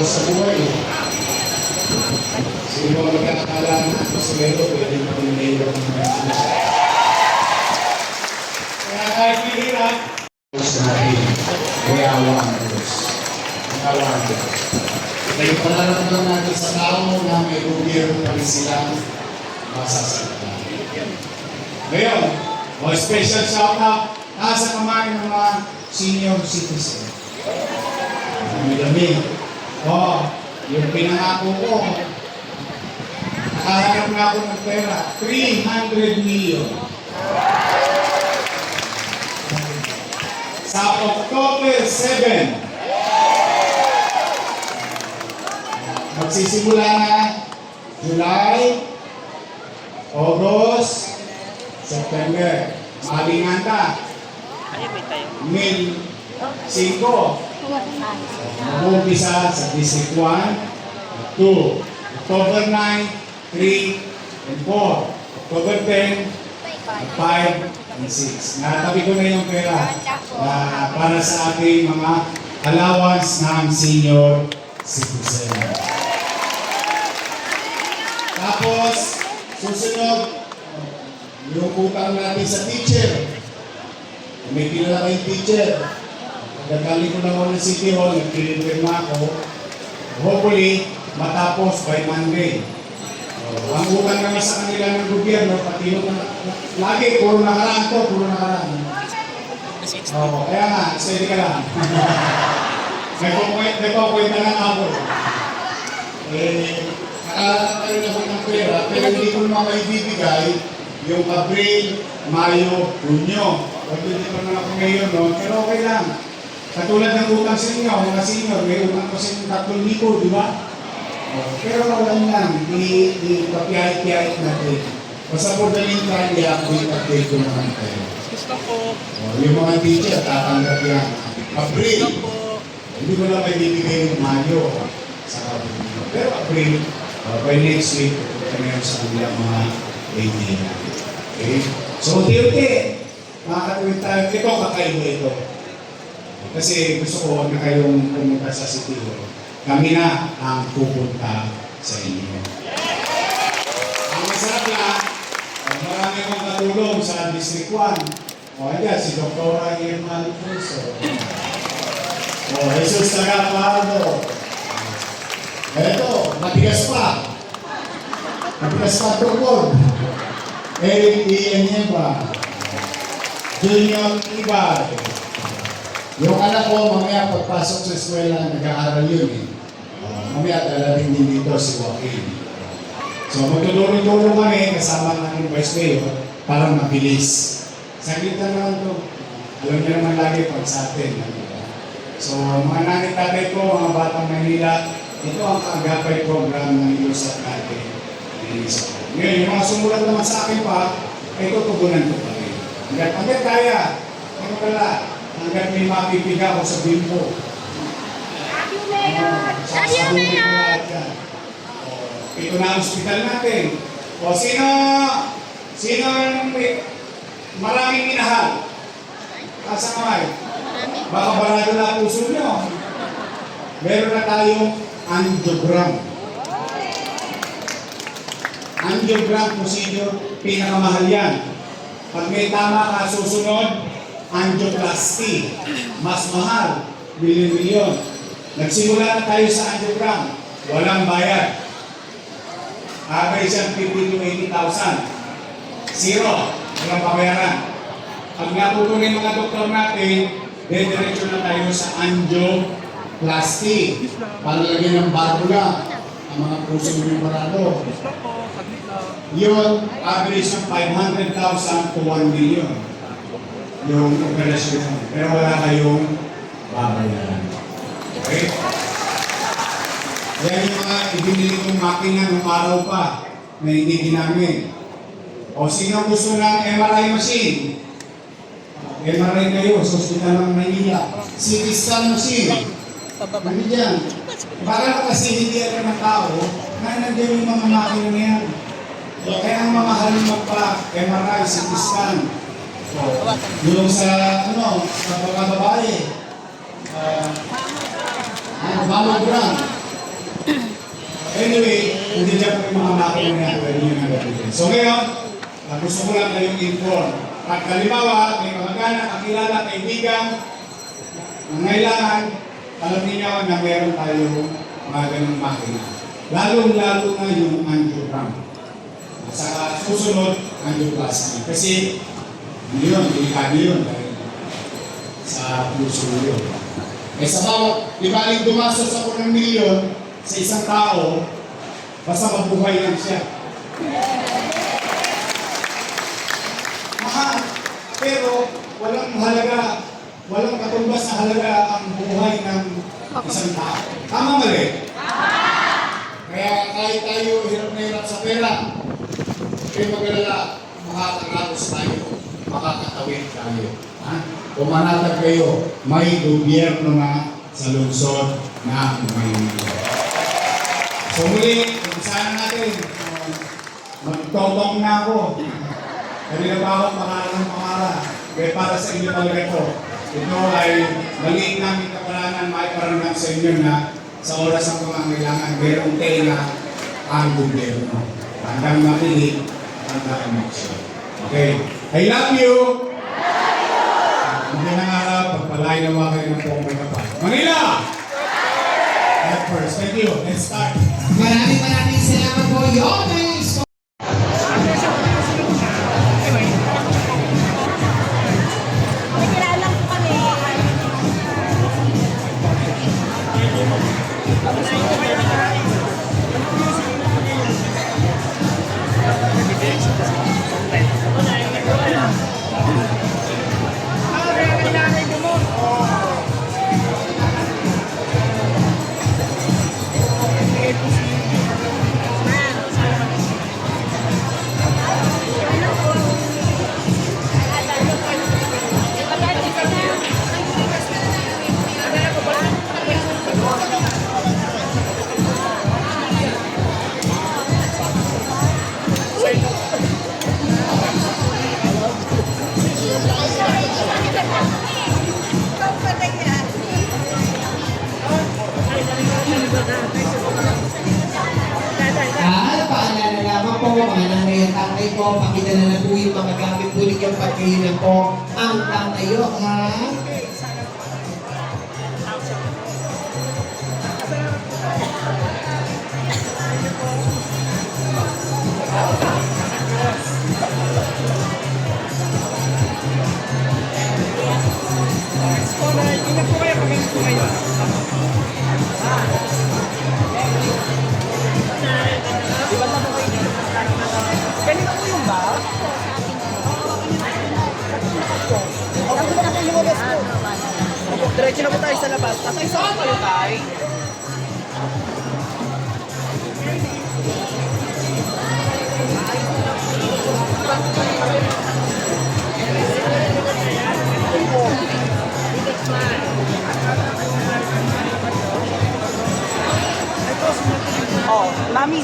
araw sa buhay. Sino ang magkakakala na pasulero, pwede mo kong mayor ng mga Kaya kahit mahirap, Diyos natin, may awa ang Diyos. Ang awa ang Diyos. Yung pananaramdaman natin sa tao na may gobyerno pa rin silang masasaktan. ngayon, o special shout out, nasa kamay ng mga senior citizen. Dami-dami. O, yung pinangako ko, nakahanap na ako ng pera, 300 million. Sa October 7, magsisimula na July, August, September. Malingan ka. Mil 5. Mag-umpisa sa District 1, 2, October 9, 3, and 4. October 10, 5, and 6. Natabi ko na yung pera na para sa ating mga allowance ng senior citizen. Tapos, susunod, yung utang natin sa teacher. May kilala kayong teacher. Nagkali ko na ako ng City Hall, nagpilipirma ako. Hopefully, matapos by Monday. Oh, ang utang naman sa kanila ng gobyerno, pati yung lagi, puro nakaraan to, puro nakaraan. Oo, kaya nga, steady ka lang. may may kukwenta lang ako. Eh, nakalaan tayo na ako ng pera, pero hindi ko naman kayo bibigay yung Abril, Mayo, Junyo. Pag hindi pa naman ako ngayon, no? pero okay lang. Katulad ng utang sa inyo, mga senior, may utang ko sa inyo 3,000, di ba? Oh, pero wala lang, di, di papiyahit-piyahit natin. Basta po daling tayo, i-update, update ko naman kayo. Oh, yung mga teacher, tatanggap yan. April, hindi ko na may bibigay yung Mayo sa April. Pero April, uh, by next week, yun sa kanilang mga ATM. Okay? So, unti-unti, makakatuwid tayo. Ito, kakaiba ito. Kasi gusto ko na kayong pumunta sa City Hall. Kami na ang pupunta sa inyo. Ang masarap na, marami akong katulong sa District 1. O, ayan, si Dr. Irma Alfonso. O, Jesus Tagapado. Eto, matigas pa. Matigas pa tukod. Eric Ian Nieva. Junior Ibar. Yung anak ko, mamaya pagpasok sa eskwela, nag-aaral yun eh. Uh, mamaya dalating din dito si Joaquin. So magtutulong-tulong kami kasama ng aking vice mayor para mabilis. Saglit lang naman to. Alam niyo naman lagi pag sa atin. So mga nanay tatay ko, mga batang Manila, ito ang kaagapay program ng ilusat natin. Ngayon, yung mga sumulat naman sa akin pa, ay tutugunan ko pa rin. Hanggat kaya, ano pala, hanggat may mapipiga ako sa bimbo. Sasabunin ko lahat yan. O, Ito na ang hospital natin. O sino, sino ang maraming minahal? Asa kamay? Baka barado na puso nyo. Meron na tayong angiogram. Angiogram procedure, pinakamahal yan. Pag may tama ka susunod, angioplasty. Mas mahal, milyon-milyon. Nagsimula na tayo sa angiogram. Walang bayad. Average yan 50 to 80,000. Zero. Walang pabayaran. Pag yung mga doktor natin, dediretso na tayo sa angioplasty. Para lagyan ng barbula ang mga puso ng barado. Yun, average ng 500,000 to 1 million. Yung operasyon. Pero wala kayong babayaran. Okay? Yan yung mga ibinili kong makina nung araw pa na hindi ginamit. O sino gusto ng MRI machine? MRI kayo sa Hospital ng Manila. CT scan machine. Ano dyan? Para kasi hindi alam ng tao na nandiyan yung mga makina na yan. Kaya ang mamahal mo pa, MRI, CT scan. So, yung sa, ano, sa mga babae, uh, mammogram, Anyway, hindi dyan po yung mga makina na pwede nyo na gamitin. So ngayon, ah, gusto ko lang kayong inform. At halimbawa, may kamag-anak, kakilala, kaibigan, nangailangan, alam niyo na meron tayong mga ganong makina. Lalong-lalo na yung angiogram. Saka susunod, angioplasty. Kasi yun, delikado yun. Sa puso yun. Eh sa bawat, di ba dumastos ako ng milyon sa isang tao, basta mabuhay lang siya. Mahal. Pero walang halaga, walang katumbas na halaga ang buhay ng isang tao. Tama mali? Kaya kahit tayo hirap na hirap sa pera, kayo mag-alala, makakatapos tayo, makakatawid tayo. Ha? Pumanatag kayo, may gobyerno na sa lungsod na Maynila. So muli, umpisahan natin. Magtotong na ako. Kanina pa ako pangalan ng pangalan. Kaya para sa inyo talaga ito. Ito ay maliit namin kapalanan, may paranam sa inyo na sa oras ng pangangailangan, mayroong tela ang gobyerno. Handang makinig, handang makinig. Okay. I love you! Magandang araw, pagpalain naman kayo ng pong may kapal. Manila! At first, thank you. Let's start. Maraming maraming salamat po. Yon po, mga nanay at tatay po, pakita na lang po yung mga gamit po ninyo pag kayo na po ang tatayo, ha? Ganito Diretso na po tayo sa labas. Tatay, saan kayo tayo? Oh, mami.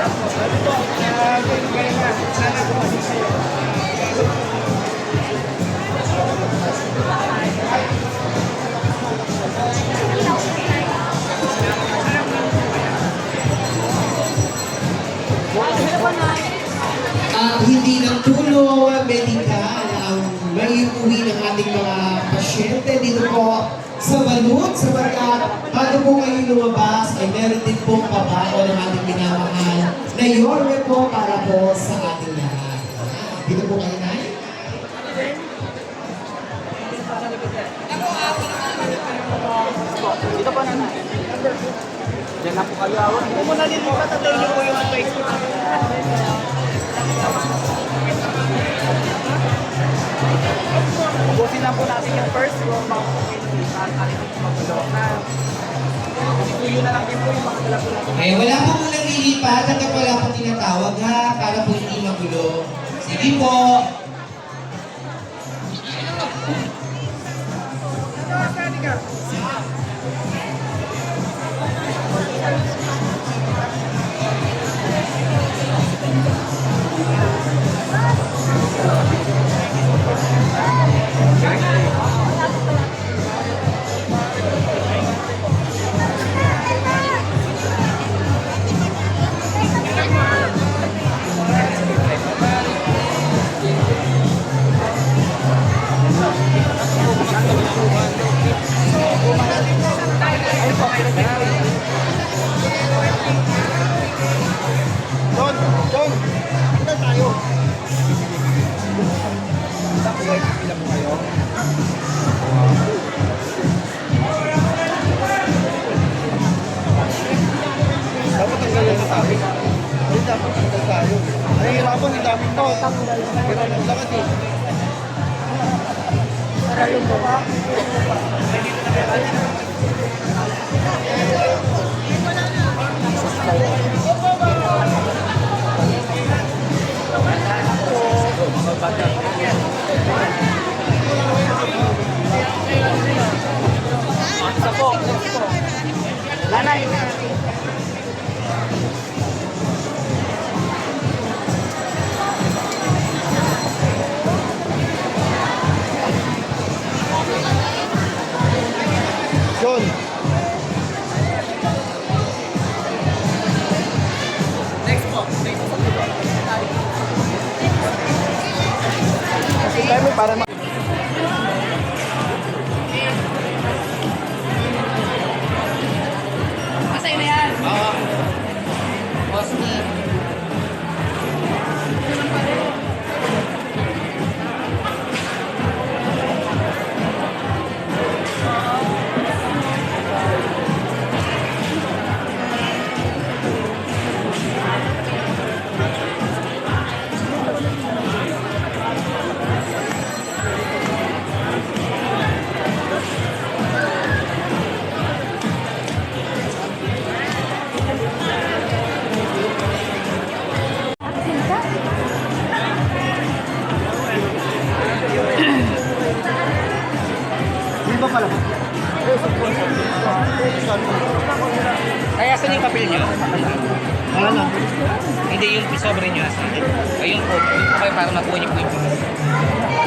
At hindi lang tulong medikal ang may uwi ng ating mga pasyente. Dito po sa Balut, sapagkat bago po kayo lumabas ay meron din pong pabao ng ating minamahal na yorme po para po sa ating lahat. Dito po kayo na. Dito po na na. Diyan na po kayo. Huwag po muna din po katatay niyo po yung ko. Ubusin lang po natin yung first row. Mga po yung natin magulo na. Eh, wala po mong naglilipat hanggang wala po tinatawag ha, para po hindi magulo. Sige po. Hindi yung sobre nyo. Ayun po. Kaya para makuha niyo po yung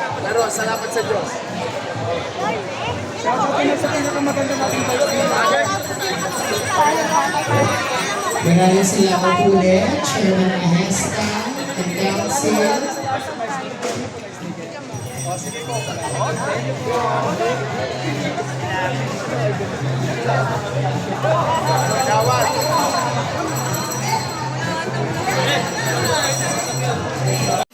Pero salamat sa Diyos. Shout out na sa pinakamaganda nating Maraming salamat ulit, Chairman Ahesta and Council. Thank.